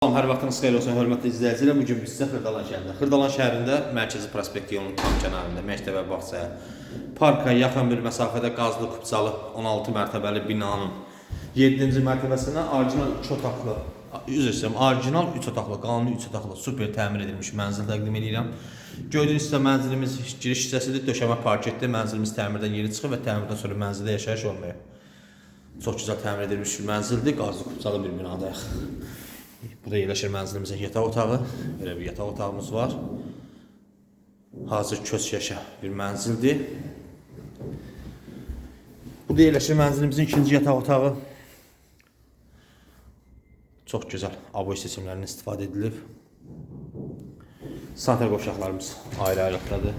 Salam, hər vaxtınız xeyir olsun, hörmətli izləyicilər. Bu gün biz sizə Xırdalan şəhərində, Xırdalan şəhərində Mərkəzi Prospekt yolunun tam kənarında məktəbə bağçaya, parka yaxın bir məsafədə qazlı kupçalı 16 mərtəbəli binanın 7-ci mərtəbəsinə orijinal 3 otaqlı, üzr istəyirəm, orijinal 3 otaqlı, qanuni 3 otaqlı super təmir edilmiş mənzil təqdim edirəm. Gördüyünüz sizə mənzilimiz giriş hissəsidir, döşəmə parketdir. Mənzilimiz təmirdən yeni çıxıb və təmirdən sonra mənzildə yaşayış olmuyor. Çox gözəl təmir edilmiş bir mənzildir, qazlı kupçalı bir binadayıq. Burada yerləşir mənzilimizin yataq otağı. Belə bir yataq otağımız var. Hazır köç yaşa bir mənzildir. Burada yerləşir mənzilimizin ikinci yataq otağı. Çox gözəl aboy seçimlərindən istifadə edilib. Santar qovşaqlarımız ayrı-ayrılıqdadır.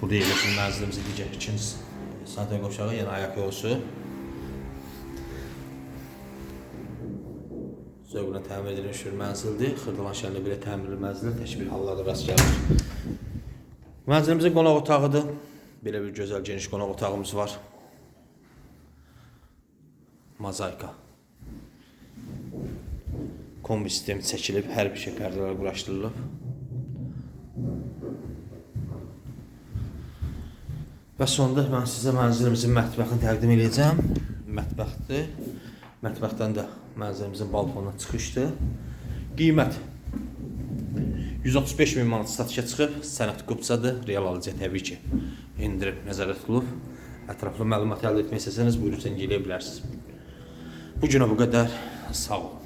Burada yerləşir mənzilimizin digər ikinci santar qovşağı, yəni ayaq yolusu. Zövqlə təmir edilmiş bir mənzildir. Xırdalan şəhərində belə təmirli mənzillər tək bir hallarda rast gəlir. Mənzilimizin qonaq otağıdır. Belə bir gözəl geniş qonaq otağımız var. Mozaika. Kombi sistemi çəkilib, hər bir şey pərdələr quraşdırılıb. Və sonda mən sizə mənzilimizin mətbəxini təqdim edəcəm. Mətbəxdir. Mətbəxdən də mənzilimizin balkonuna çıxışdır. Qiymət 135 min manat satışa çıxıb, sənəd qupçadır, real alıcı təbii ki, endirim nəzərdə tutulub. Ətraflı məlumat əldə etmək istəsəniz buyurun sən eləyə bilərsiniz. Bu günə bu qədər. Sağ olun.